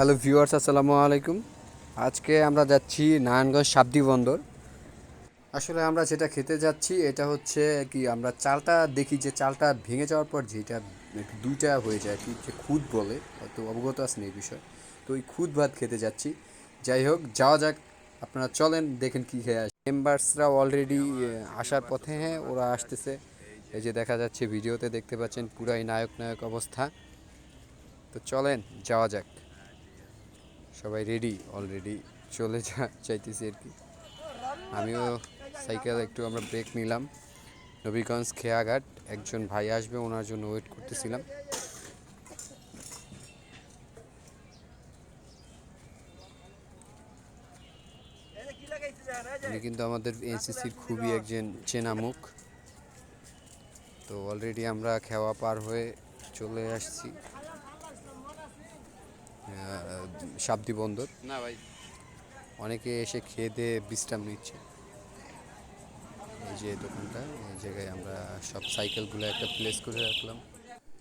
Hello viewers, আসসালামু আলাইকুম। আজকে আমরা যাচ্ছি নারায়ণগঞ্জ সাবদি বন্দর। আসলে আমরা যেটা খেতে যাচ্ছি, এটা হচ্ছে কি আমরা চালটা দেখি যে চালটা ভেঙে যাওয়ার পর যেটা দুইটা হয়ে যায়, কি যে খুদ বলে, হয়তো অবগত আছেন এই বিষয়ে। তো ওই খুদ ভাত খেতে যাচ্ছি। যাই হোক, যাওয়া যাক, আপনারা চলেন, দেখেন কি খেয়ে আসে। মেম্বার্সরা অলরেডি আসার পথে হ্যাঁ ওরা আসতেছে। এই যে দেখা যাচ্ছে, ভিডিওতে দেখতে পাচ্ছেন, পুরাই নায়ক নায়ক অবস্থা। তো চলেন, যাওয়া যাক। সবাই রেডি অলরেডি চলে যা, চাইতেছি আর কি। আমিও সাইকেল একটু আমরা ব্রেক নিলাম। নবীগঞ্জ খেয়াঘাট, একজন ভাই আসবে, ওনার জন্য ওয়েট করতেছিলাম। উনি কিন্তু আমাদের এনসিসির খুবই একজন চেনা মুখ তো অলরেডি আমরা খেওয়া পার হয়ে চলে আসছি। সাবদি বন্দর। না ভাই। অনেকে এসে খেয়ে দিয়ে বিশ্রাম নিচ্ছে। এই যে দোকানটা এই জায়গায় আমরা সব সাইকেলগুলো একটা প্লেস করে রাখলাম।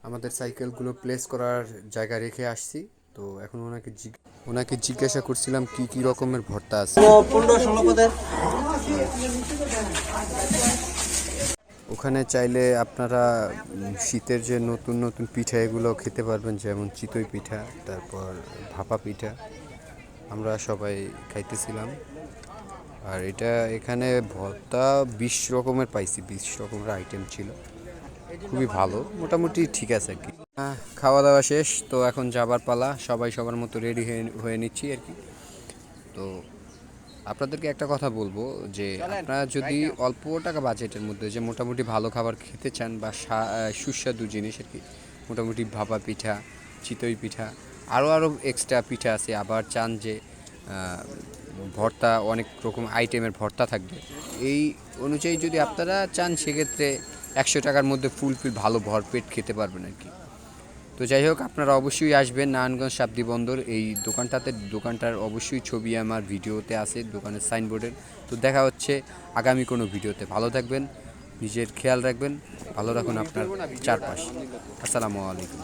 আমাদের সাইকেলগুলো প্লেস করার জায়গা রেখে আসছি তো এখন ওনাকে জিজ্ঞ- ওনাকে জিজ্ঞাসা করছিলাম কি কি রকমের ভর্তা আছে। পনেরো ষোলো পদের। ওখানে চাইলে আপনারা শীতের যে নতুন নতুন পিঠা এগুলো খেতে পারবেন, যেমন চিতই পিঠা, তারপর ভাপা পিঠা। আমরা সবাই খাইতেছিলাম। আর এটা এখানে ভর্তা বিশ রকমের পাইছি, বিশ রকমের আইটেম ছিল। খুবই ভালো, মোটামুটি ঠিক আছে আর কি। খাওয়া দাওয়া শেষ, তো এখন যাবার পালা, সবাই সবার মতো রেডি হয়ে হয়ে নিচ্ছি আর কি। তো আপনাদেরকে একটা কথা বলব যে আপনারা যদি অল্প টাকা বাজেটের মধ্যে যে মোটামুটি ভালো খাবার খেতে চান বা সুস্বাদু জিনিস আর কি মোটামুটি ভাপা পিঠা চিতই পিঠা আরও আরও এক্সট্রা পিঠা আছে আবার চান যে ভর্তা অনেক রকম আইটেমের ভর্তা থাকবে এই অনুযায়ী যদি আপনারা চান সেক্ষেত্রে একশো টাকার মধ্যে ফুল ফিল ভালো ভরপেট খেতে পারবেন আর কি। তো যাই হোক, আপনারা অবশ্যই আসবেন নারায়ণগঞ্জ সাবদি বন্দর। এই দোকানটাতে, দোকানটার অবশ্যই ছবি আমার ভিডিওতে আছে, দোকানের সাইনবোর্ডের। তো দেখা হচ্ছে আগামী কোনো ভিডিওতে। ভালো থাকবেন, নিজের খেয়াল রাখবেন, ভালো রাখুন আপনার চারপাশ। আসসালামু আলাইকুম।